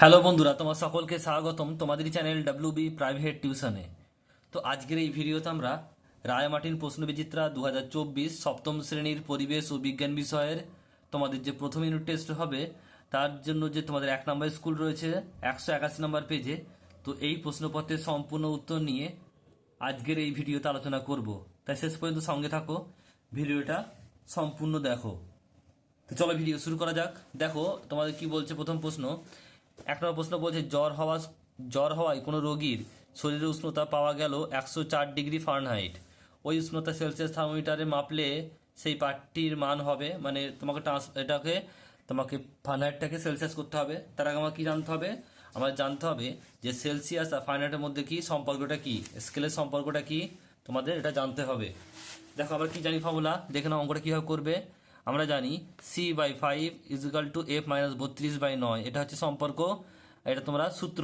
Hello বন্ধুরা, তোমার সকলকে স্বাগতম তোমাদের চ্যানেল ডাব্লিউ বি প্রাইভেট টিউশনে তো আজকের এই ভিডিওতে আমরা রায়মার্টিন প্রশ্নবিচিত্রা দু হাজার চব্বিশ সপ্তম শ্রেণির পরিবেশ ও বিজ্ঞান বিষয়ের তোমাদের যে প্রথম ইউনিট টেস্ট হবে, তার জন্য যে তোমাদের এক নম্বর স্কুল রয়েছে, একশো একাশি নম্বর পেজে তো এই প্রশ্নপত্রের সম্পূর্ণ উত্তর নিয়ে আজকের এই ভিডিওতে আলোচনা করব। তাই শেষ পর্যন্ত সঙ্গে থাকো, ভিডিওটা সম্পূর্ণ দেখো। তো চলো ভিডিও শুরু করা যাক। দেখো, তোমাদের কি বলছে প্রথম প্রশ্ন এক নম্বর প্রশ্ন বলছে, জ্বর হওয়া জ্বর হওয়ায় কোনো রোগীর শরীরের উষ্ণতা পাওয়া গেল একশো চার ডিগ্রি ফারেনহাইট। ওই উষ্ণতা সেলসিয়াস থার্মোমিটারে মাপলে সেই পাঠটির মান হবে মানে তোমাকে ট্রান্স, এটাকে, তোমাকে ফারেনহাইটটাকে সেলসিয়াস করতে হবে। তার আগে আমার কি জানতে হবে? আমার জানতে হবে যে সেলসিয়াস আর ফারেনহাইটের মধ্যে কি সম্পর্কটা কি? স্কেলের সম্পর্কটা কি? তোমাদের এটা জানতে হবে। দেখো আমরা কি জানি ফর্মুলা দেখে নাও অঙ্কটা কীভাবে করবে। আমরা জানি C by five equal to F minus বত্রিশ বাই নয়। এটা হচ্ছে সম্পর্ক, এটা তোমরা সূত্র।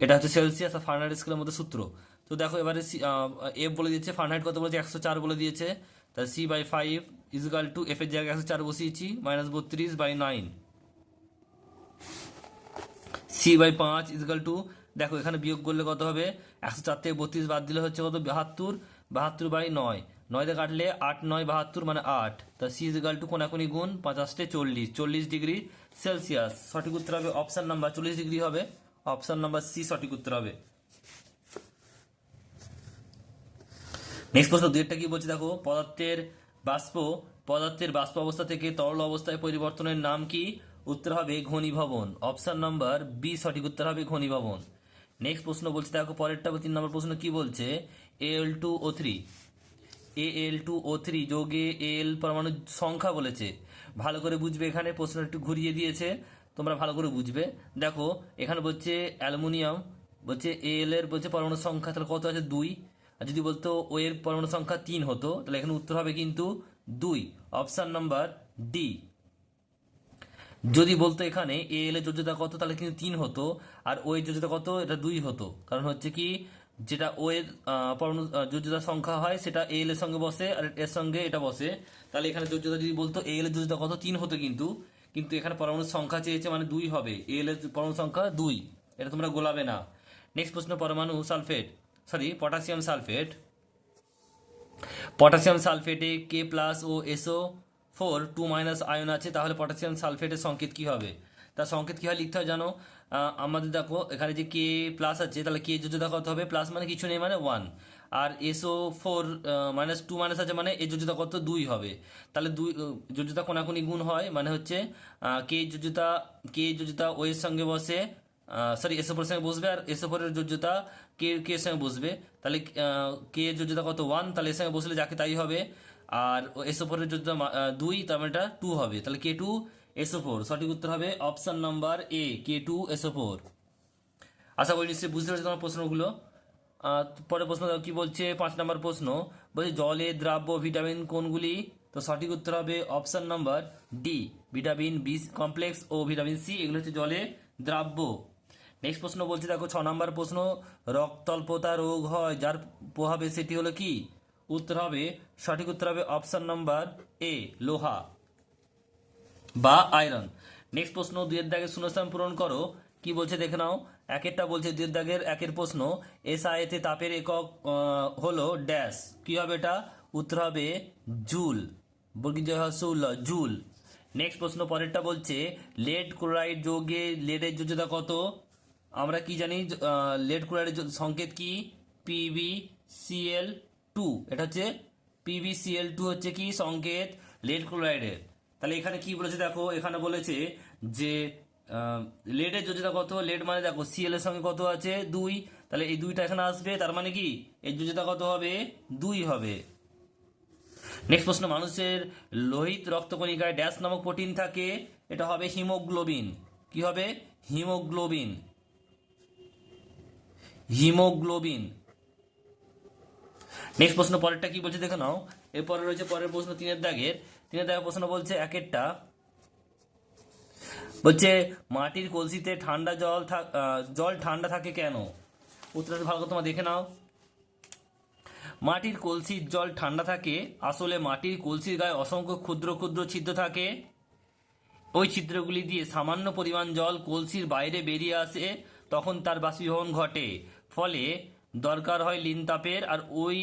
এটা হচ্ছে সেলসিয়াস আর ফারেনহাইট স্কেলের মধ্যে সূত্র। তো দেখো এবারে সি এফ বলে দিয়েছে, ফারেনহাইট কত বলেছে? একশো চার বলে দিয়েছে। তাহলে C by five equal to F এর জায়গায় একশো চার বসিয়েছি মাইনাস বত্রিশ বাই নাইন সি বাই পাঁচ ইজিক্যাল টু দেখো এখানে বিয়োগ করলে কত হবে? একশো চার থেকে বত্রিশ বাদ দিলে হচ্ছে কত? বাহাত্তর। বাহাত্তর বাই নয়। নয়তে কাটলে আট, নয়, বাহাত্তর মানে আট। তা সি ইজিক্যাল টু কোনাকুনি গুণ পাঁচাশটে চল্লিশ চল্লিশ ডিগ্রি সেলসিয়াস। সঠিক উত্তর হবে অপশান নাম্বার চল্লিশ ডিগ্রি হবে। অপশান নাম্বার সি সঠিক উত্তর হবে। নেক্সট প্রশ্ন দুইটা কি বলছে? দেখো, পদার্থের বাষ্প পদার্থের বাষ্প অবস্থা থেকে তরল অবস্থায় পরিবর্তনের নাম কি? উত্তর হবে ঘনীভবন। অপশান নাম্বার বি সঠিক উত্তর হবে ঘনীভবন। নেক্সট প্রশ্ন বলছে, দেখো, পরেরটা তিন নম্বর প্রশ্ন কি বলছে? L two O three A L two O three যোগে এল পরমাণু সংখ্যা বলেছে। ভালো করে বুঝবে এখানে, প্রশ্ন একটু ঘুরিয়ে দিয়েছে। তোমরা ভালো করে বুঝবে। দেখো, এখানে বলছে অ্যালুমিনিয়াম, বলছে এল এর বলছে পরমাণু সংখ্যা, তাহলে কত আছে? দুই। আর যদি বলতো ও এর পরমাণু সংখ্যা তিন হতো, তাহলে এখানে উত্তর হবে কিন্তু দুই। অপশান নাম্বার ডি যদি বলতো এখানে এ এল এর যোজ্যতা কত, তাহলে কিন্তু তিন হতো। আর ও এর যোজ্যতা কত? এটা দুই হতো। কারণ হচ্ছে কি যেটা ও এর পরমাণু যোজ্যতা সংখ্যা হয়, সেটা এ এল এর সঙ্গে বসে আর এর সঙ্গে এটা বসে। তাহলে এখানে যোজ্যতা যদি বলতো এ এল এর যোজ্যতা কত? তিন হতো কিন্তু। কিন্তু এখানে পরমাণুর সংখ্যা চেয়েছে মানে দুই হবে। এ এল এর পরমাণু সংখ্যা দুই। এটা তোমরা গোলাবে না। নেক্সট প্রশ্ন, পরমাণু sulphate sorry potassium sulphate. Potassium সালফেটে K plus ও SO four two minus ion আছে, তাহলে পটাশিয়াম সালফেটের সংকেত কি হবে? তার সংকেত কি হয়? লিখতে হয় জানো? আমাদের দেখো, এখানে যে কে প্লাস আছে, তাহলে কে যোজ্যতা কত হবে প্লাস মানে কিছু নেই মানে ওয়ান আর SO four minus two minus আছে মানে এই যোজ্যতা কত দুই হবে। তাহলে দুই যোজ্যতা কোনাকুনি গুণ হয় মানে হচ্ছে কে যোজ্যতা কে যোজ্যতা ও এর সঙ্গে বসে সরি এসও ফোর সঙ্গে বসবে আর এসও ফোরের যোজ্যতা কে কে এর সঙ্গে বসবে। তাহলে কে এর যোজ্যতা কত? ওয়ান তাহলে এর সঙ্গে বসলে যাকে তাই হবে। আর এসও ফোরের যোজ্যতা দুই, তার মানে এটা টু হবে। তাহলে কে টু এসও ফোর সঠিক উত্তর হবে option number A K two SO four আশা করি নিশ্চয়ই বুঝতে পারছি তোমার প্রশ্নগুলো। পরের প্রশ্ন কি বলছে? পাঁচ নম্বর প্রশ্ন, বলছে জলে দ্রাব্য ভিটামিন কোনগুলি? তো সঠিক উত্তর হবে option number D vitamin B complex ও ভিটামিন সি, এগুলো হচ্ছে জলে দ্রাব্য। নেক্সট প্রশ্ন বলছে, দেখো ছ নম্বর প্রশ্ন, রক্তল্পতা রোগ হয়, যার প্রভাবে সেটি হলো কি? উত্তর হবে, সঠিক উত্তর হবে অপশন নাম্বার এ লোহা। বা আয়রন। নেক্সট প্রশ্ন দুয়ের দাগের শূন্যস্থান পূরণ করো। কি বলছে দেখে নাও। একেরটা বলছে দুয়ের দাগের, একের প্রশ্ন এস এসআইতে তাপের একক হলো ড্যাশ। কি হবে এটা? উত্তর হবে জুল। বর্গীয় হসুল জুল। নেক্সট প্রশ্ন, পরেরটা বলছে লেড ক্লোরাইড যোগে লেডের যোজ্যতা কত? আমরা কি জানি লেড ক্লোরাইডের সংকেত কি? পিবি সিএল টু এটা হচ্ছে পিবিসিএল টু হচ্ছে কি? সংকেত লেড ক্লোরাইডের তাহলে এখানে কি বলেছে দেখো, এখানে বলেছে যে লেডের যোজ্যতা কত? লেড মানে দেখো সিএল এর সঙ্গে কত আছে? দুই। তাহলে এই দুইটা এখানে আসবে, তার মানে কি? এর যোজ্যতা কত হবে? দুই হবে। নেক্সট প্রশ্ন, মানুষের লোহিত রক্তকণিকায় ড্যাশ নামক প্রোটিন থাকে, এটা হবে হিমোগ্লোবিন কি হবে? হিমোগ্লোবিন হিমোগ্লোবিন নেক্সট প্রশ্ন, পরেরটা কি বলছে? দেখে নাও। এরপরে রয়েছে পরের প্রশ্ন, তিনের দাগের। তিনের দাগের প্রশ্ন বলছে, একেরটা? বলছে, মাটির কলসিতে ঠান্ডা জল জল ঠান্ডা থাকে কেন? উত্তরটা ভালো করে তোমরা দেখে নাও। মাটির কলসির জল ঠান্ডা থাকে? আসলে মাটির কলসির গায়ে অসংখ্য ক্ষুদ্র ক্ষুদ্র ছিদ্র থাকে। ওই ছিদ্রগুলি দিয়ে সামান্য পরিমাণ জল কলসির বাইরে বেরিয়ে আসে, তখন তার বাষ্পীভবন ঘটে। ফলে দরকার হয় লিন তাপের আর ওই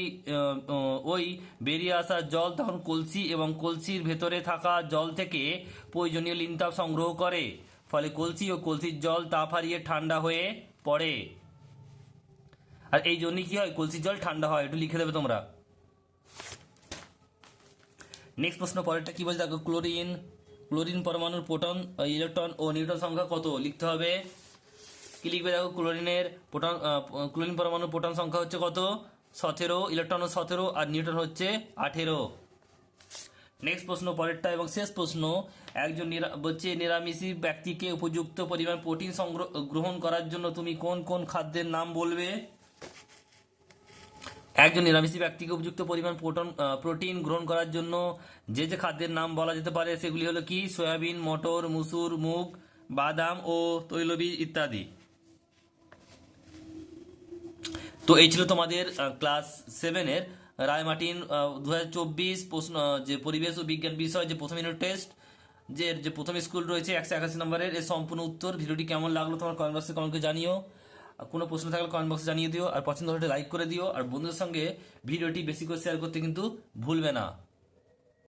ওই বেরিয়ে আসা জল তখন কলসি এবং কলসির ভেতরে থাকা জল থেকে প্রয়োজনীয় লিন তাপ সংগ্রহ করে। ফলে কলসি ও কলসির জল তাপ হারিয়ে ঠান্ডা হয়ে পড়ে। আর এই জন্যই কি হয়? কলসির জল ঠান্ডা হয়, একটু লিখে দেবে তোমরা। নেক্সট প্রশ্ন, পরেরটা কি বলছে? দেখো, ক্লোরিন ক্লোরিন পরমাণুর প্রোটন, ইলেকট্রন ও নিউট্রন সংখ্যা কত? লিখতে হবে কি লিখবে দেখো ক্লোরিনের প্রোটন ক্লোরিন পরমাণুর প্রোটন সংখ্যা হচ্ছে কত? সতেরো, ইলেকট্রন সতেরো আর নিউট্রন হচ্ছে আঠেরো। নেক্সট প্রশ্ন, পরেরটা এবং শেষ প্রশ্ন, একজন বলছে, নিরামিষী ব্যক্তিকে উপযুক্ত পরিমাণ প্রোটিন সংগ্রহ, গ্রহণ করার জন্য তুমি কোন কোন খাদ্যের নাম বলবে? একজন নিরামিষী ব্যক্তিকে উপযুক্ত পরিমাণ প্রোটন প্রোটিন গ্রহণ করার জন্য যে যে খাদ্যের নাম বলা যেতে পারে, সেগুলি হলো কি? সয়াবিন, মটর, মুসুর, মুগ, বাদাম ও তৈলবীজ ইত্যাদি। তো এই ছিল তোমাদের ক্লাস সেভেনের রায় মার্টিন দু প্রশ্ন যে পরিবেশ ও বিজ্ঞান বিষয়, যে প্রথম ইউনিট টেস্ট যে যে প্রথম স্কুল রয়েছে একশো একাশি নম্বরের, এর সম্পূর্ণ উত্তর। ভিডিওটি কেমন লাগল তোমার কমেন্ট বক্সে কমেন্টকে জানিও। আর কোনো প্রশ্ন থাকলে কমেন্ট বক্সে জানিয়ে দিও। আর পছন্দ হলে লাইক করে দিও। আর বন্ধুদের সঙ্গে ভিডিওটি বেশি করে শেয়ার করতে কিন্তু ভুলবে না।